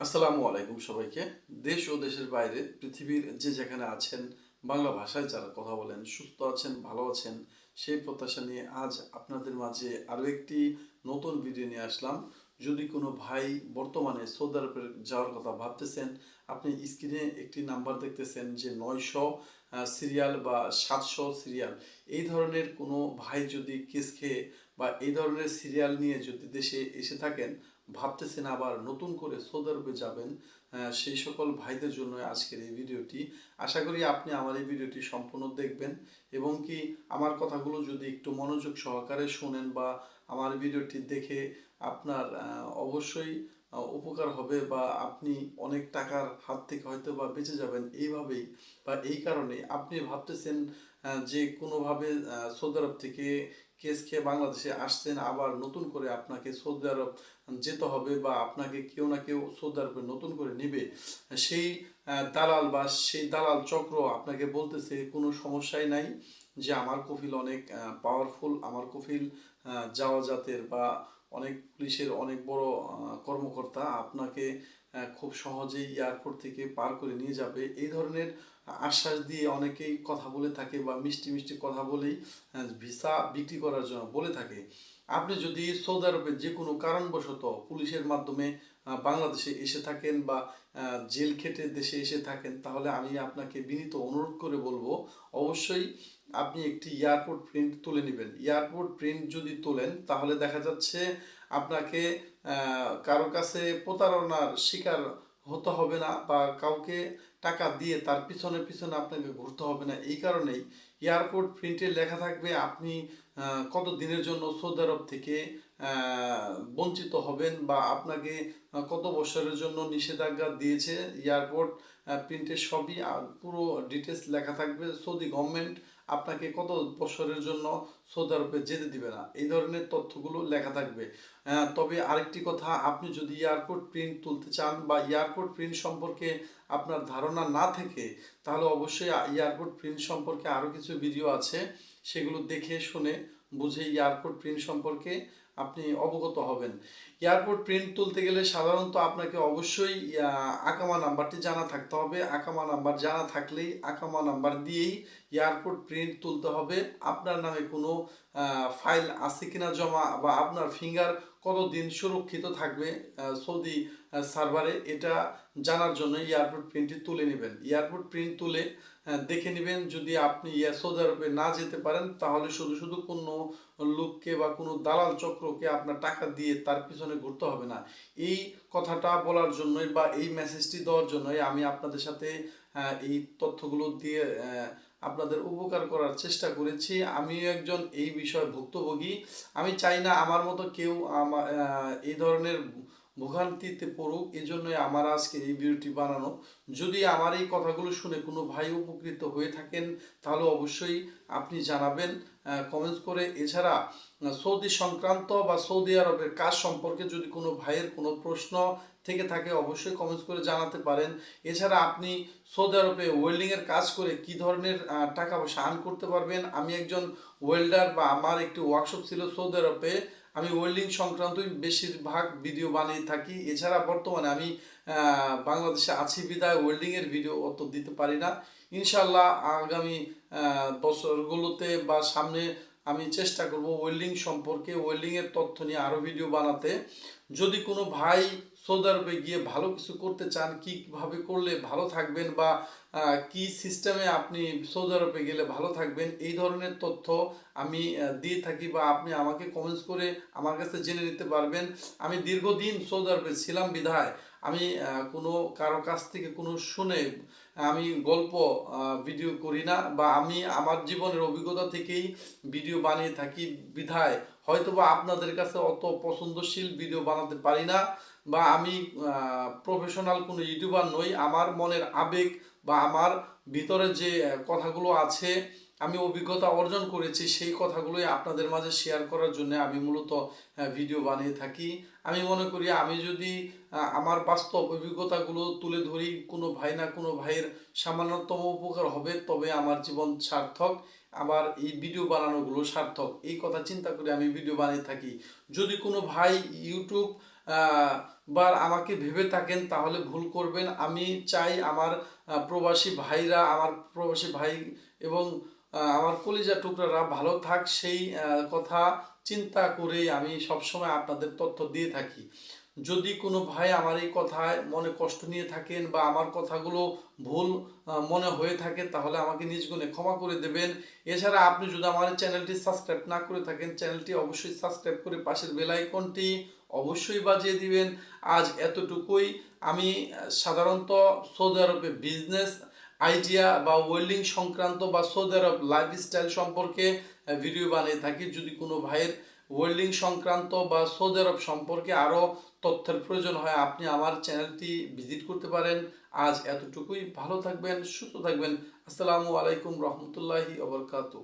আসসালামু আলাইকুম সবাইকে। দেশ ও দেশের বাইরে পৃথিবীর যে যেখানে আছেন, বাংলা ভাষায় যারা কথা বলেন, সুস্থ আছেন, ভালো আছেন, সেই প্রত্যাশা নিয়ে আজ আপনাদের মাঝে আরও একটি নতুন ভিডিও নিয়ে আসলাম। যদি কোনো ভাই বর্তমানে সৌদি আরবে যাওয়ার কথা ভাবতেছেন, আপনি স্ক্রিনে একটি নাম্বার দেখতেছেন যে নয়শো সিরিয়াল বা সাতশো সিরিয়াল। এই ধরনের কোনো ভাই যদি কেস খেয়ে বা এই ধরনের সিরিয়াল নিয়ে যদি দেশে এসে থাকেন ভাবতেছেন আবার নতুন করে সৌদি আরবে যাবেন সেই সকল ভাইদের জন্য আজকের এই ভিডিওটি। আশা করি আপনি আমার এই ভিডিওটি সম্পূর্ণ দেখবেন এবং কি আমার কথাগুলো যদি একটু মনোযোগ সহকারে শোনেন বা আমার ভিডিওটি দেখে আপনার অবশ্যই উপকার হবে বা আপনি অনেক টাকার হাত থেকে হয়তো বা বেঁচে যাবেন এইভাবেই বা এই কারণে আপনি ভাবতেছেন যে কোনোভাবে সৌদি আরব থেকে কেস খেয়ে বাংলাদেশে আসছেন, আবার নতুন করে আপনাকে সৌদি আরব যেতে হবে বা আপনাকে কেউ না কেউ সৌদি আরবে নতুন করে নিবে, সেই দালাল বা সেই দালাল চক্র আপনাকে বলতেছে, কোনো সমস্যাই নাই যে আমার কফিল অনেক পাওয়ারফুল আমার কফিল যাওয়া জাতের বা অনেক পুলিশের অনেক বড় কর্মকর্তা, আপনাকে খুব সহজেই এয়ারপোর্ট থেকে পার করে নিয়ে যাবে। এই ধরনের আশ্বাস দিয়ে অনেকেই কথা বলে থাকে বা মিষ্টি মিষ্টি কথা বলেই ভিসা বিক্রি করার জন্য বলে থাকে। আপনি যদি সৌদি আরবে যে কোনো কারণবশত পুলিশের মাধ্যমে বাংলাদেশে এসে থাকেন বা জেল খেটে দেশে এসে থাকেন, তাহলে আমি আপনাকে বিনীত অনুরোধ করে বলব, অবশ্যই আপনি একটি এয়ারপোর্ট প্রিন্ট তুলে নেবেন। এয়ারপোর্ট প্রিন্ট যদি তোলেন, তাহলে দেখা যাচ্ছে আপনাকে কারও কাছে প্রতারণার শিকার হতে হবে না বা কাউকে টাকা দিয়ে তার পিছনে পিছনে আপনাকে ঘুরতে হবে না। এই কারণেই এয়ারপোর্ট প্রিন্টে লেখা থাকবে, আপনি কত দিনের জন্য সৌদি আরব থেকে বঞ্চিত হবেন বা আপনাকে কত বছরের জন্য নিষেধাজ্ঞা দিয়েছে। এয়ারপোর্ট প্রিন্টের সবই পুরো ডিটেলস লেখা থাকবে। সৌদি গভর্নমেন্ট আপনাকে কত বছরের জন্য সৌদি আরবে যেতে দিবে না? এই ধরনের তথ্যগুলো লেখা থাকবে। তবে আরেকটি কথা, আপনি যদি এয়ারপোর্ট প্রিন্ট তুলতে চান বা এয়ারপোর্ট প্রিন্ট সম্পর্কে আপনার ধারণা না থেকে, তাহলে অবশ্যই এয়ারপোর্ট প্রিন্ট সম্পর্কে আরও কিছু ভিডিও আছে। সেগুলো দেখে শুনে বুঝে এয়ারপোর্ট প্রিন্ট সম্পর্কে আপনি অবগত হবেন। এয়ারপোর্ট প্রিন্ট তুলতে গেলে সাধারণত আপনাকে অবশ্যই আকামা নাম্বারটি জানা থাকতে হবে। আকামা নাম্বার জানা থাকলেই আকামা নাম্বার দিয়েই এয়ারপোর্ট প্রিন্ট তুলতে হবে। আপনার নামে কোনো ফাইল আছে কিনা জমা বা আপনার ফিঙ্গার কতদিন সুরক্ষিত থাকবে সৌদি সার্ভারে এটা জানার জন্য এয়ারপোর্ট প্রিন্টটি তুলে নেবেন। এয়ারপোর্ট প্রিন্ট তুলে দেখে নেবেন যদি আপনি সৌদি আরবে না যেতে পারেন, তাহলে শুধু শুধু কোনো লোককে বা কোনো দালাল চক্রকে আপনার টাকা দিয়ে তার পিছনে ঘুরতে হবে না। এই কথাটা বলার জন্যই বা এই মেসেজটি দেওয়ার জন্যই আমি আপনাদের সাথে এই তথ্যগুলো দিয়ে আপনাদের উপকার করার চেষ্টা করেছি। আমিও একজন এই বিষয়ে ভুক্তভোগী। আমি চাই না আমার মতো কেউ আমার এই ধরনের ভোগান্তিতে পড়ুক এই জন্যই আমার আজকে এই ভিডিওটি বানানো। যদি আমার এই কথাগুলো শুনে কোনো ভাই উপকৃত হয়ে থাকেন, তাহলে অবশ্যই আপনি জানাবেন কমেন্টস করে। এছাড়া সৌদি সংক্রান্ত বা সৌদি আরবের কাজ সম্পর্কে যদি কোনো ভাইয়ের কোনো প্রশ্ন থেকে থাকে, অবশ্যই কমেন্টস করে জানাতে পারেন। এছাড়া আপনি সৌদি আরবে ওয়েল্ডিংয়ের কাজ করে কি ধরনের টাকা পয়সা আর্ন করতে পারবেন? আমি একজন ওয়েল্ডার বা আমার একটি ওয়ার্কশপ ছিল সৌদি আরবে। আমি ওয়েল্ডিং সংক্রান্তই বেশিরভাগ ভিডিও বানিয়ে থাকি। এছাড়া বর্তমানে আমি বাংলাদেশে আছি বিদায় ওয়েল্ডিংয়ের ভিডিও অত দিতে পারি না। ইনশাল্লাহ আগামী বছরগুলোতে বা সামনে আমি চেষ্টা করব ওয়েল্ডিং সম্পর্কে ওয়েল্ডিংয়ের তথ্য নিয়ে আরও ভিডিও বানাতে। যদি কোনো ভাই সৌদি আরবে গিয়ে ভালো কিছু করতে চান কীভাবে করলে ভালো থাকবেন বা কি সিস্টেমে আপনি সৌদি আরবে গেলে ভালো থাকবেন, এই ধরনের তথ্য আমি দিয়ে থাকি বা আপনি আমাকে কমেন্টস করে আমার কাছে জেনে নিতে পারবেন। আমি দীর্ঘদিন সৌদি আরবে ছিলাম বিধায়। আমি কোনো, কারও কাছ থেকে কোনো শুনে আমি গল্প ভিডিও করি না বা আমি আমার জীবনের অভিজ্ঞতা থেকেই ভিডিও বানিয়ে থাকি বিধায়। হয়তোবা আপনাদের কাছে অত পছন্দশীল ভিডিও বানাতে পারি না বা আমি প্রফেশনাল কোনো ইউটিউবার নই। আমার মনের আবেগ বা আমার ভিতরে যে কথাগুলো আছে, আমি অভিজ্ঞতা অর্জন করেছি, সেই কথাগুলোই আপনাদের মাঝে শেয়ার করার জন্য আমি মূলত ভিডিও বানিয়ে থাকি। আমি মনে করি আমি যদি আমার বাস্তব অভিজ্ঞতাগুলো তুলে ধরি, কোনো ভাই না কোনো ভাইয়ের সামান্যতম উপকার হবে, তবে আমার জীবন সার্থক আমার এই ভিডিও বানানোগুলো সার্থক। এই কথা চিন্তা করে আমি ভিডিও বানিয়ে থাকি। যদি কোনো ভাই ইউটিউব বার আমাকে ভেবে থাকেন, তাহলে ভুল করবেন। আমি চাই আমার প্রবাসী ভাইরা, আমার প্রবাসী ভাই এবং আমার কলিজা টুকরারা ভালো থাক। সেই কথা চিন্তা করে আমি সবসময় আপনাদের তথ্য দিয়ে থাকি। যদি কোনো ভাই আমার এই কথায় মনে কষ্ট নিয়ে থাকেন বা আমার কথাগুলো ভুল মনে হয়ে থাকে, তাহলে আমাকে নিজ গুণে ক্ষমা করে দেবেন। এছাড়া আপনি যদি আমার চ্যানেলটি সাবস্ক্রাইব না করে থাকেন, চ্যানেলটি অবশ্যই সাবস্ক্রাইব করে পাশের বেল আইকনটি অবশ্যই বাজিয়ে দিবেন। আজ এতটুকুই। আমি সাধারণত সৌদি আরবে বিজনেস, আইডিয়া বা ওয়েল্ডিং সংক্রান্ত বা সৌদি আরব লাইফস্টাইল সম্পর্কে ভিডিও বানিয়ে থাকি। যদি কোনো ভাইয়ের ওয়েল্ডিং সংক্রান্ত বা সৌদি আরব সম্পর্কে আরও তথ্যের প্রয়োজন হয়, আপনি আমার চ্যানেলটি ভিজিট করতে পারেন। আজ এতটুকুই, ভালো থাকবেন, সুস্থ থাকবেন। আসসালামু আলাইকুম রহমতুল্লাহি ওবরকাতু